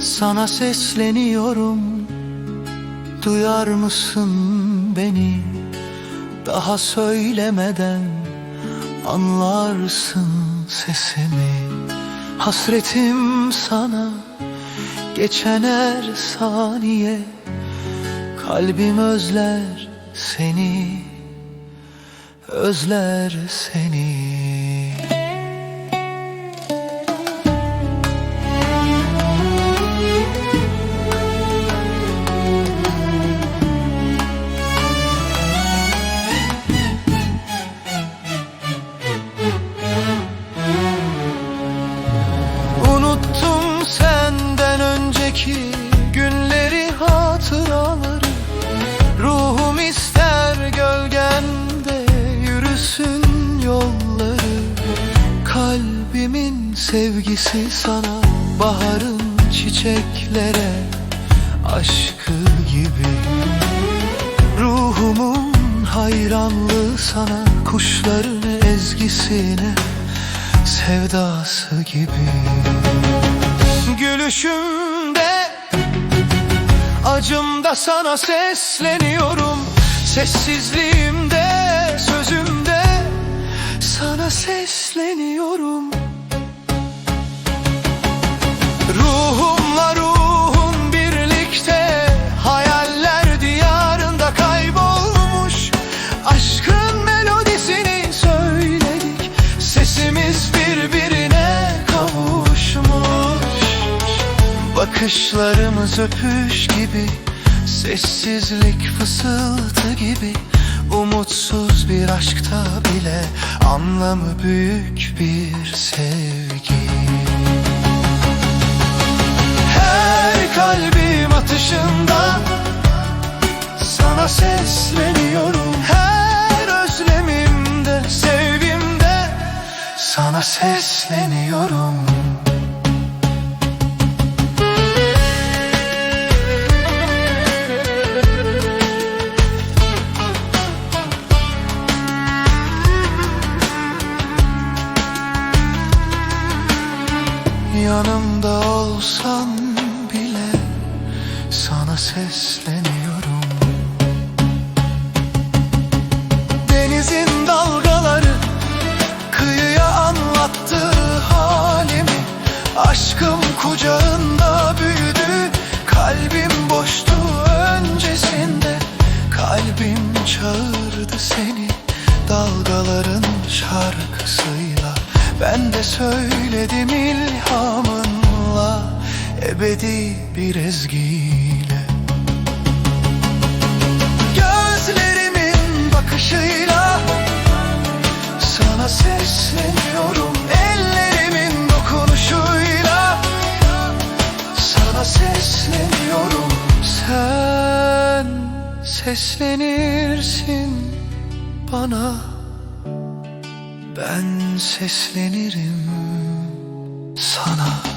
Sana sesleniyorum. Duyar mısın beni? Daha söylemeden Anlarsın sesimi. Hasretim sana Geçen her saniye. Kalbim özler seni Özler seni sevgisi sana baharın çiçeklere aşkı gibi. Ruhumun hayranlığı sana kuşların ezgisine sevdası gibi. Gülüşümde acımda sana sesleniyorum. Sessizliğimde sözümde sana sesleniyorum Ruhumla ruhum birlikte Hayaller diyarında kaybolmuş. Aşkın melodisini söyledik Sesimiz birbirine kavuşmuş. Bakışlarımız öpüş gibi Sessizlik fısıltı gibi. Umutsuz bir aşkta bile Anlamı büyük bir sevgi kalbim atışında Sana sesleniyorum. Her özlemimde, sevgimde Sana sesleniyorum. Yanımda olsan sana sesleniyorum. Denizin dalgaları kıyıya anlattığı halimi. Aşkım kucağında büyüdü kalbim boştu öncesinde. Kalbim çağırdı seni dalgaların şarkısıyla. Ben de söyledim ilhamınla ebedi bir ezgiyle. Gözlerimin bakışıyla sana sesleniyorum. Ellerimin dokunuşuyla sana sesleniyorum. Sen seslenirsin bana Ben seslenirim sana